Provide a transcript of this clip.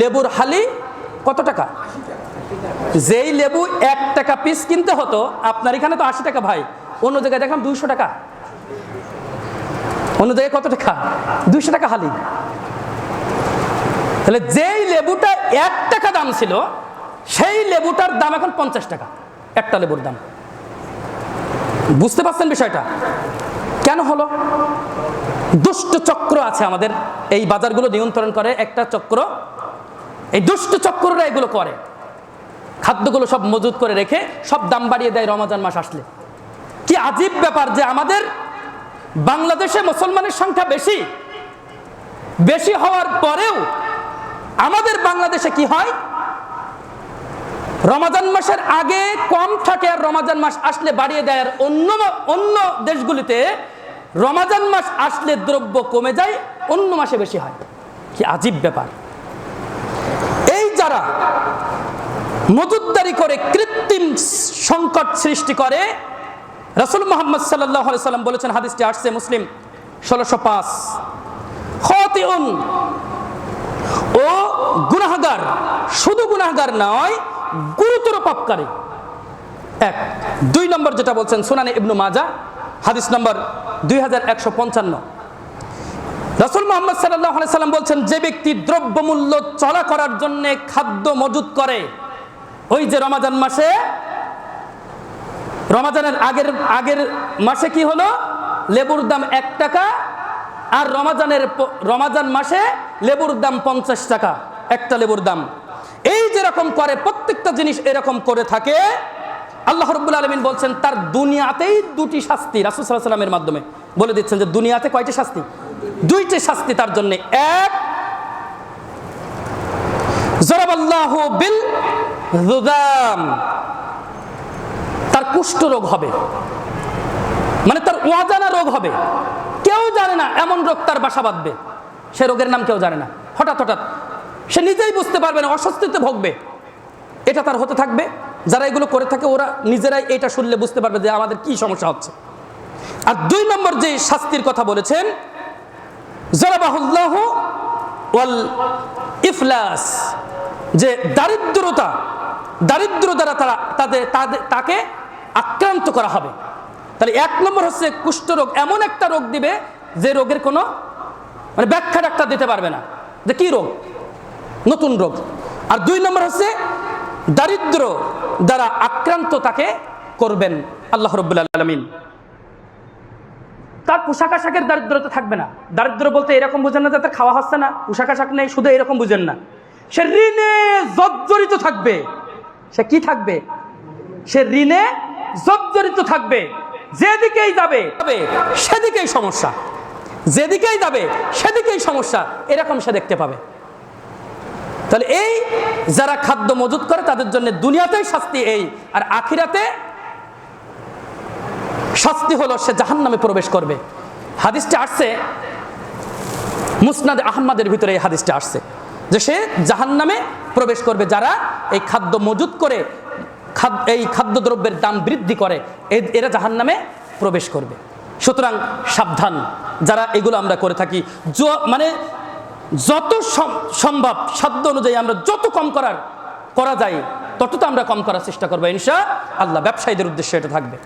লেবুর হালি কত টাকা? যেই লেবু এক টাকা পিস কিনতে হতো, আপনার এখানে তো আশি টাকা ভাই। অন্য জায়গায় দেখলাম দুইশো টাকা। অন্য জায়গায় কত টাকা? দুইশো টাকা হালি। তাহলে যেই লেবুটা এক টাকা দাম ছিল, সেই লেবুটার দাম এখন পঞ্চাশ টাকা, একটা লেবুর দাম। বুঝতে পারছেন বিষয়টা? কেন হলো? দুষ্ট চক্র আছে আমাদের। এই বাজারগুলো নিয়ন্ত্রণ করে একটা চক্র এই দুষ্ট চক্ররা এগুলো করে। খাদ্যগুলো সব মজুত করে রেখে সব দাম বাড়িয়ে দেয় রমাজান মাস আসলে। কি আজীব ব্যাপার যে আমাদের বাংলাদেশে মুসলমানের সংখ্যা বেশি। বেশি হওয়ার পরেও আমাদের বাংলাদেশে কি হয়? রমাজান মাসের আগে কম থাকে আর রমাজান মাস আসলে বাড়িয়ে দেয়। আর অন্য অন্য দেশগুলিতে রমাজান মাস আসলে দ্রব্য কমে যায়, অন্য মাসে বেশি হয়। কি আজীব ব্যাপার। যারা মজুদদারি করে কৃত্রিম সংকট সৃষ্টি করে। রসুল মোহাম্মদ সাল্লাহ সাল্লাম বলেছেন, হাদিসটি আসছে মুসলিম, ষোলোশো পাঁচ। ও গুনাহগার, শুধু গুনাহগার নয়, গুরুতর পাপকারী। এক, দুই নম্বর যেটা বলছেন সুনানি ইবনু মাজা হাদিস নম্বর দুই হাজার একশো পঞ্চান্ন। রসুল মোহাম্মদ সাল্লাহ সাল্লাম বলছেন, যে ব্যক্তি দ্রব্যমূল্য চলা করার জন্য খাদ্য মজুত করে, ওই যে রমাজান মাসে, রমাজানের আগের আগের মাসে কি হলো? লেবুর দাম এক টাকা আর রমাজানের রমাজান মাসে লেবুর দাম পঞ্চাশ টাকা, একটা লেবুর দাম। এই যেরকম করে, প্রত্যেকটা জিনিস এরকম করে থাকে, আল্লাহ রব্বুল আলমিন বলছেন, তার দুনিয়াতেই দুটি শাস্তি রাসুল সাল্লাহ সাল্লামের মাধ্যমে। বলে দিচ্ছেন যে দুনিয়াতে কয়টি শাস্তি? দুইটি শাস্তি তার জন্য। এক, জরাবাল্লাহ বিল রুদাম তার কুষ্ঠ রোগ হবে। মানে তার অজানা রোগ হবে। কেউ জানে না এমন রোগ তার বাসা বাঁধবে। সে রোগের নাম কেউ জানে না। হঠাৎ হঠাৎ সে নিজেই বুঝতে পারবে না, অস্বস্তিতে ভোগবে। এটা তার হতে থাকবে। যারা এগুলো করে থাকে, ওরা নিজেরাই এটা শুনলে বুঝতে পারবে যে আমাদের কি সমস্যা হচ্ছে। আর দুই নম্বর যে শাস্তির কথা বলেছেন ইফলাস। যে দারিদ্রতা, দারিদ্র দ্বারা তারা তাদের তাদের, তাকে আক্রান্ত করা হবে। তাহলে এক নম্বর হচ্ছে কুষ্ঠরোগ এমন একটা রোগ দিবে যে রোগের কোনো মানে ব্যাখ্যা ডাক্তার দিতে পারবে না। যে কি রোগ? নতুন রোগ। আর দুই নম্বর হচ্ছে দারিদ্র দ্বারা আক্রান্ত তাকে করবেন। আল্লাহ রব্বুল আলমিন। তার পোশাক আশাকের দারিদ্রতা থাকবে না। দারিদ্র বলতে এরকম বুঝেন না যে তার খাওয়া হচ্ছে না পোশাক আশাক নেই শুধু এরকম বুঝেন না। সে ঋণে জর্জরিত থাকবে। সে কি থাকবে? সে ঋণে জর্জরিত থাকবে। যেদিকেই যাবে, সেদিকেই সমস্যা। যেদিকেই যাবে সেদিকেই সমস্যা। এরকম সে দেখতে পাবে। তাহলে এই যারা খাদ্য মজুত করে তাদের জন্য দুনিয়াতেই শাস্তি এই আর আখিরাতে শাস্তি হলো সে জাহান নামে প্রবেশ করবে। হাদিসটা আসছে, মুসনাদ আহমদের ভিতরে এই হাদিসটা আসছে যে সে জাহান নামে প্রবেশ করবে, যারা এই খাদ্য মজুত করে এই খাদ্যদ্রব্যের দাম বৃদ্ধি করে এরা জাহান নামে প্রবেশ করবে। সুতরাং সাবধান, যারা এগুলো আমরা করে থাকি মানে যত সম- সম্ভব, সাধ্য অনুযায়ী আমরা যত কম করার, করা যায় তত তো আমরা কম করার চেষ্টা করব ইনশা আল্লাহ ব্যবসায়ীদের উদ্দেশ্যে এটা থাকবে।